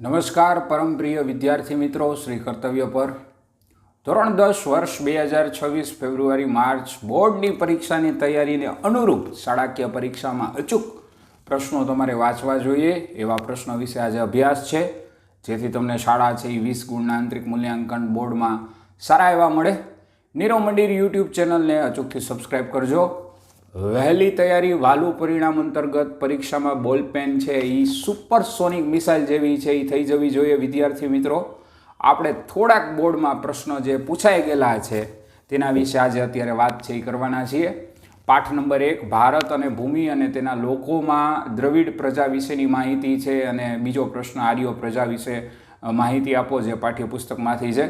નમસ્કાર પરમ પ્રિય વિદ્યાર્થી મિત્રો, શ્રી કર્તવ્ય પર. ધોરણ દસ વર્ષ બે હજાર છવ્વીસ ફેબ્રુઆરી માર્ચ બોર્ડની પરીક્ષાની તૈયારીને અનુરૂપ શાળાકીય પરીક્ષામાં અચૂક પ્રશ્નો તમારે વાંચવા જોઈએ એવા પ્રશ્નો વિશે આજે અભ્યાસ છે. જેથી તમને શાળા છે એ વીસ ગુણના આંતરિક મૂલ્યાંકન બોર્ડમાં સારા એવા મળે. નીરવ મંદિર યુટ્યુબ ચેનલને અચૂકથી સબસ્ક્રાઈબ કરજો. વહેલી તૈયારી વાલું પરિણામ અંતર્ગત પરીક્ષામાં બોલપેન છે એ સુપરસોનિક મિસાઇલ જેવી છે એ થઈ જવી જોઈએ, વિદ્યાર્થી મિત્રો. આપણે થોડાક બોર્ડમાં પ્રશ્નો જે પૂછાઈ ગયેલા છે તેના વિશે આજે અત્યારે વાત છે એ કરવાના છીએ. પાઠ નંબર એક, ભારત અને ભૂમિ અને તેના લોકોમાં દ્રવિડ પ્રજા વિશેની માહિતી છે અને બીજો પ્રશ્ન, આર્યો પ્રજા વિશે માહિતી આપો જે પાઠ્યપુસ્તકમાંથી છે.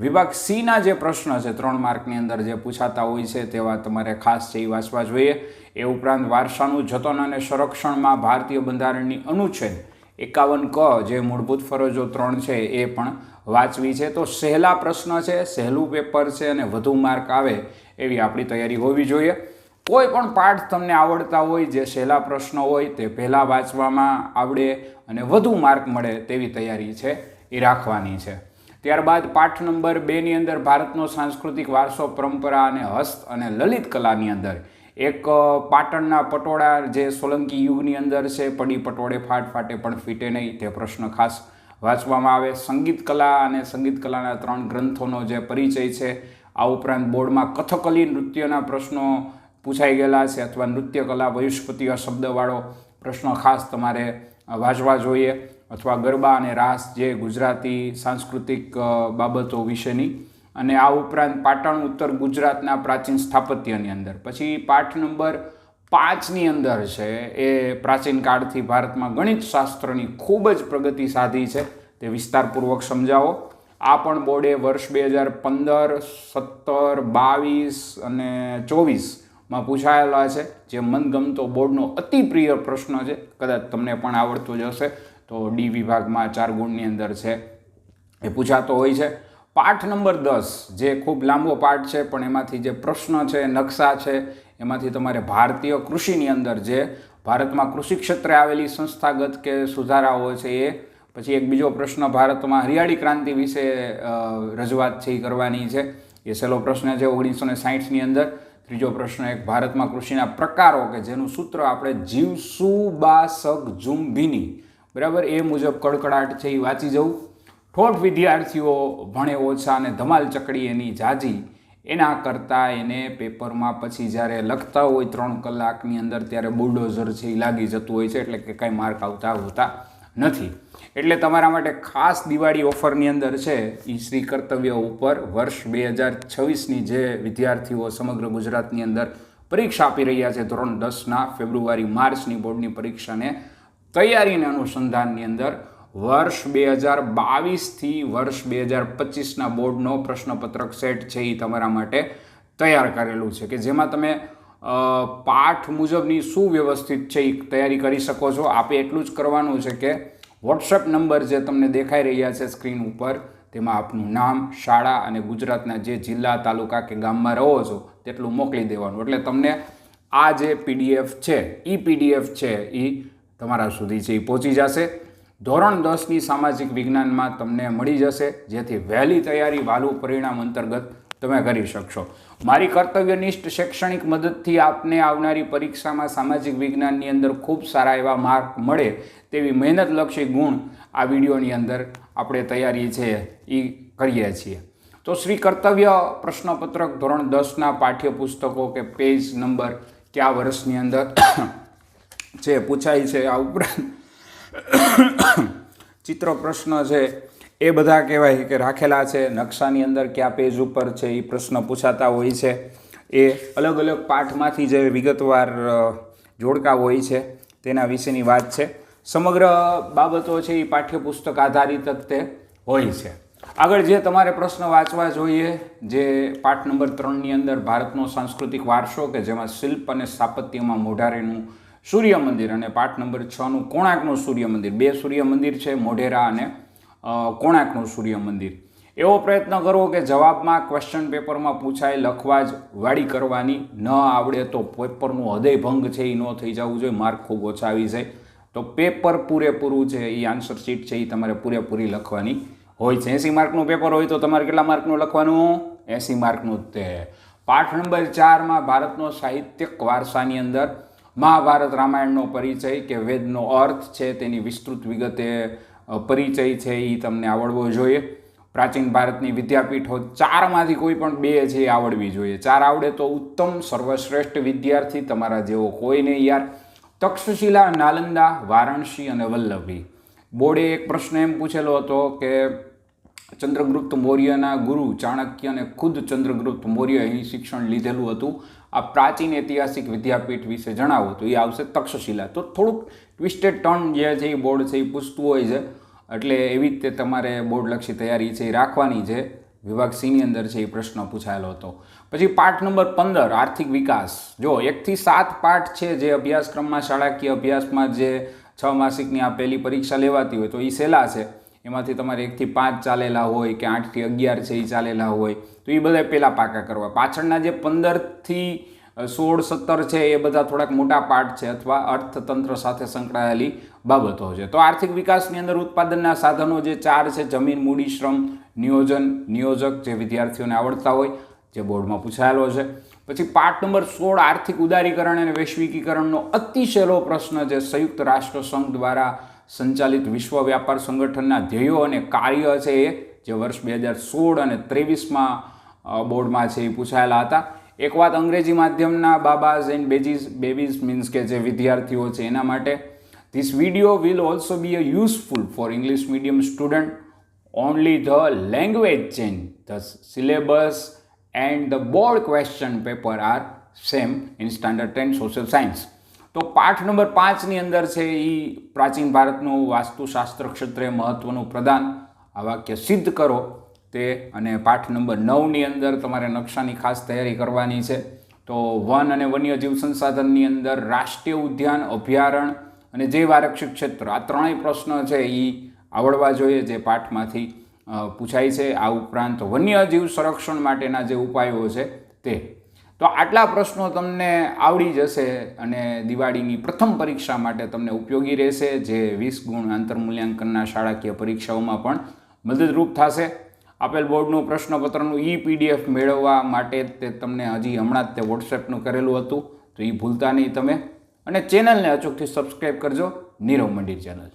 વિભાગ સીના જે પ્રશ્ન છે, ત્રણ માર્કની અંદર જે પૂછાતા હોય છે, તેવા તમારે ખાસ છે એ વાંચવા જોઈએ. એ ઉપરાંત વારસાનું જતન અને સંરક્ષણમાં ભારતીય બંધારણની અનુચ્છેદ એકાવન ક, જે મૂળભૂત ફરજો ત્રણ છે, એ પણ વાંચવી છે. તો સહેલા પ્રશ્ન છે, સહેલું પેપર છે અને વધુ માર્ક આવે એવી આપણી તૈયારી હોવી જોઈએ. કોઈ પણ પાઠ તમને આવડતા હોય, જે સહેલા પ્રશ્નો હોય, તે પહેલાં વાંચવામાં આવડે અને વધુ માર્ક મળે તેવી તૈયારી છે એ રાખવાની છે. ત્યારબાદ પાઠ નંબર બેની અંદર ભારતનો સાંસ્કૃતિક વારસો પરંપરા અને હસ્ત અને લલિત કલાની અંદર. એક પાટણના પટોળા જે સોલંકી યુગની અંદર છે, પડી પટોળે ફાટ ફાટે પણ ફીટે નહીં તે પ્રશ્ન ખાસ વાંચવામાં આવે. સંગીત કલા અને સંગીત કલાના ત્રણ ગ્રંથોનો જે પરિચય છે, આ ઉપરાંત બોર્ડમાં કથકલી નૃત્યના પ્રશ્નો પૂછાઈ ગયેલા છે અથવા નૃત્ય કલા વયુષ્પતિય શબ્દવાળો પ્રશ્ન ખાસ તમારે વાંચવા જોઈએ. અથવા ગરબા અને રાસ જે ગુજરાતી સાંસ્કૃતિક બાબતો વિશેની. અને આ ઉપરાંત પાટણ, ઉત્તર ગુજરાતના પ્રાચીન સ્થાપત્યની અંદર. પછી પાઠ નંબર પાંચની અંદર છે એ પ્રાચીન કાળથી ભારતમાં ગણિત શાસ્ત્રની ખૂબ જ પ્રગતિ સાધી છે. તે વિસ્તારપૂર્વક સમજાવો. આ પણ બોર્ડે વર્ષ બે હજાર પંદર, સત્તર, બાવીસ અને ચોવીસમાં પૂછાયેલા છે. જે મનગમતો બોર્ડનો અતિ પ્રિય પ્રશ્ન છે. કદાચ તમને પણ આવડતો જ હશે. તો ડી વિભાગમાં ચાર ગુણની અંદર છે. એ પૂછાતો હોય છે. પાઠ નંબર દસ, જે ખૂબ લાંબો પાઠ છે, પણ એમાંથી જે પ્રશ્ન છે, નકશા છે, એમાંથી તમારે ભારતીય કૃષિની અંદર જે ભારતમાં કૃષિ ક્ષેત્રે આવેલી સંસ્થાગત કે સુધારાઓ છે એ, પછી એક બીજો પ્રશ્ન ભારતમાં હરિયાળી ક્રાંતિ વિશે રજૂઆત છે એ કરવાની છે. એ સહેલો પ્રશ્ન છે ઓગણીસો ને સાહીઠની અંદર. ત્રીજો પ્રશ્ન એક ભારતમાં કૃષિના પ્રકારો કે જેનું સૂત્ર આપણે જીવસુબાસક બા સગ ઝુમ ભીની બરાબર? એ મુજબ કડકડાટ છે, એ વાંચી જવું. ઠોઠ વિદ્યાર્થીઓ ભણે ઓછા અને ધમાલ ચકડી એની જાજી. એના કરતાં એને પેપરમાં પછી જ્યારે લખતા હોય ત્રણ કલાકની અંદર ત્યારે બુલડોઝર છે, એ લાગી જતું હોય છે, એટલે કે કાંઈ માર્ક આવતા હોતા નથી. એટલે તમારા માટે ખાસ દિવાળી ઓફરની અંદર છે એ શ્રી કર્તવ્ય ઉપર વર્ષ બે હજાર છવ્વીસની જે વિદ્યાર્થીઓ સમગ્ર ગુજરાતની અંદર પરીક્ષા આપી રહ્યા છે ધોરણ દસના ફેબ્રુઆરી માર્ચની બોર્ડની પરીક્ષાને તૈયારીના અનુસંધાનની અંદર વર્ષ બે હજાર બાવીસથી વર્ષ બે હજાર પચીસના બોર્ડનો પ્રશ્નપત્રક સેટ છે એ તમારા માટે તૈયાર કરેલું છે કે જેમાં તમે પાઠ મુજબની સુવ્યવસ્થિત છે એ તૈયારી કરી શકો છો. આપે એટલું જ કરવાનું છે કે વોટ્સએપ નંબર જે તમને દેખાઈ રહ્યા છે સ્ક્રીન ઉપર, તેમાં આપનું નામ, શાળા અને ગુજરાતના જે જિલ્લા, તાલુકા કે ગામમાં રહો છો તેટલું મોકલી દેવાનું. એટલે તમને આ જે પીડીએફ છે, ઈ પીડીએફ છે એ તમારા સુધી છે એ પહોંચી જશે. ધોરણ દસની સામાજિક વિજ્ઞાનમાં તમને મળી જશે, જેથી વહેલી તૈયારી વાલું પરિણામ અંતર્ગત તમે કરી શકશો. મારી કર્તવ્યનિષ્ઠ શૈક્ષણિક મદદથી આપને આવનારી પરીક્ષામાં સામાજિક વિજ્ઞાનની અંદર ખૂબ સારા એવા માર્ક મળે તેવી મહેનતલક્ષી ગુણ આ વિડીયોની અંદર આપણે તૈયારી છે એ કરીએ છીએ. તો શ્રી કર્તવ્ય પ્રશ્નપત્રક ધોરણ દસના પાઠ્યપુસ્તકો કે પેજ નંબર કયા વર્ષની અંદર છે પૂછાય છે આ ઉપરાંત ચિત્ર પ્રશ્ન છે, એ બધા કહેવાય કે રાખેલા છે, નકશાની અંદર કયા પેજ ઉપર છે, એ પ્રશ્ન પૂછાતા હોય છે. એ અલગ અલગ પાઠમાંથી જે વિગતવાર જોડકા હોય છે, તેના વિશેની વાત છે. સમગ્ર બાબતો છે એ પાઠ્યપુસ્તક આધારિત જ તે હોય છે. આગળ જે તમારે પ્રશ્ન વાંચવા જોઈએ, જે પાઠ નંબર ત્રણની અંદર ભારતનો સાંસ્કૃતિક વારસો કે જેમાં શિલ્પ અને સ્થાપત્યમાં મોઢારેનું સૂર્ય મંદિર અને પાઠ નંબર છનું કોણાર્કનું સૂર્ય મંદિર બે સૂર્ય મંદિર છે, મોઢેરા અને કોણાકનું સૂર્ય મંદિર એવો પ્રયત્ન કરવો કે જવાબમાં ક્વેશ્ચન પેપરમાં પૂછાય, લખવા જ વાડી કરવાની. ન આવડે તો પેપરનું હૃદય ભંગ છે એ ન થઈ જવું જોઈએ, માર્ક ખૂબ ઓછા આવી જાય. તો પેપર પૂરેપૂરું છે એ આન્સર શીટ છે એ તમારે પૂરેપૂરી લખવાની હોય છે. એંસી માર્કનું પેપર હોય તો તમારે કેટલા માર્કનું લખવાનું? એંસી માર્કનું તે. પાઠ નંબર ચારમાં ભારતનો સાહિત્યક વારસાની અંદર મહાભારત રામાયણનો પરિચય કે વેદનો અર્થ છે તેની વિસ્તૃત વિગતે પરિચય છે એ તમને આવડવો જોઈએ. પ્રાચીન ભારતની વિદ્યાપીઠો ચારમાંથી કોઈ પણ બે છે એ આવડવી જોઈએ. ચાર આવડે તો ઉત્તમ સર્વશ્રેષ્ઠ વિદ્યાર્થી તમારા જેવો કોઈ નહીં યાર. તક્ષશિલા, નાલંદા, વારાણસી અને વલ્લભી. બોર્ડે એક પ્રશ્ન એમ પૂછેલો હતો કે, ચંદ્રગુપ્ત મૌર્યના ગુરુ ચાણક્ય અને ખુદ ચંદ્રગુપ્ત મૌર્ય અહીં શિક્ષણ લીધેલું હતું. આ પ્રાચીન ઐતિહાસિક વિદ્યાપીઠ વિશે જણાવો તો એ આવશે તક્ષશિલા. તો થોડુંક ટ્વિસ્ટેડ ટર્ન જે છે એ બોર્ડ છે એ પૂછતું હોય છે. એટલે એવી રીતે તમારે બોર્ડલક્ષી તૈયારી છે એ રાખવાની છે. વિભાગ સીની અંદર છે એ પ્રશ્ન પૂછાયેલો હતો. પછી પાઠ નંબર પંદર, આર્થિક વિકાસ. જો એકથી સાત પાઠ છે જે અભ્યાસક્રમમાં, શાળાકીય અભ્યાસમાં જે છ માસિકની આ પહેલી પરીક્ષા લેવાતી હોય તો એ સહેલા છે. એમાંથી તમારે એકથી પાંચ ચાલેલા હોય કે આઠથી અગિયાર છે એ ચાલેલા હોય, તો એ બધા પહેલાં પાકા કરવા. પાછળના જે પંદરથી સોળ, સત્તર છે એ બધા થોડાક મોટા પાઠ છે અથવા અર્થતંત્ર સાથે સંકળાયેલી બાબતો છે. તો આર્થિક વિકાસની અંદર ઉત્પાદનના સાધનો જે ચાર છે, જમીન, મૂડી, શ્રમ, નિયોજન, નિયોજક જે વિદ્યાર્થીઓને આવડતા હોય, જે બોર્ડમાં પૂછાયેલો છે. પછી પાઠ નંબર સોળ, આર્થિક ઉદારીકરણ અને વૈશ્વિકીકરણનો અતિ પ્રશ્ન છે. સંયુક્ત રાષ્ટ્ર સંઘ દ્વારા સંચાલિત વિશ્વ વ્યાપાર સંગઠનના ધ્યેયો અને કાર્ય છે એ જે વર્ષ બે હજાર સોળ અને ત્રેવીસમાં બોર્ડમાં છે એ પૂછાયેલા હતા. એક વાત અંગ્રેજી માધ્યમના babas and babies babies means કે જે વિદ્યાર્થીઓ છે એના માટે this video will also be a useful for English medium student only the language change the syllabus and the board question paper are same in standard ten social science તો પાઠ number પાંચની અંદર છે એ પ્રાચીન ભારતનું વાસ્તુશાસ્ત્ર ક્ષેત્રે મહત્ત્વનું પ્રદાન. આ વાક્ય સિદ્ધ કરો તે અને પાઠ નંબર નવની અંદર તમારે નકશાની ખાસ તૈયારી કરવાની છે. તો વન અને વન્યજીવ સંસાધનની અંદર રાષ્ટ્રીય ઉદ્યાન અભયારણ્ય અને જે આરક્ષિત ક્ષેત્ર આ ત્રણેય પ્રશ્ન છે એ આવડવા જોઈએ જે પાઠમાંથી પૂછાય છે. આ ઉપરાંત વન્યજીવ સંરક્ષણ માટેના જે ઉપાયો છે તે. તો આટલા પ્રશ્નો તમને આવડી જશે અને દિવાળીની પ્રથમ પરીક્ષા માટે તમને ઉપયોગી રહેશે, જે વીસ ગુણ આંતરમૂલ્યાંકનના શાળાકીય પરીક્ષાઓમાં પણ મદદરૂપ થશે. આપેલ બોર્ડનું પ્રશ્નપત્રનું ઈ પીડીએફ મેળવવા માટે તે તમને હજી હમણાં જ તે વોટ્સએપનું કરેલું હતું. તો એ ભૂલતા નહીં તમે. અને ચેનલને અચૂકથી સબસ્ક્રાઈબ કરજો. નીરવ મંડી ચેનલ.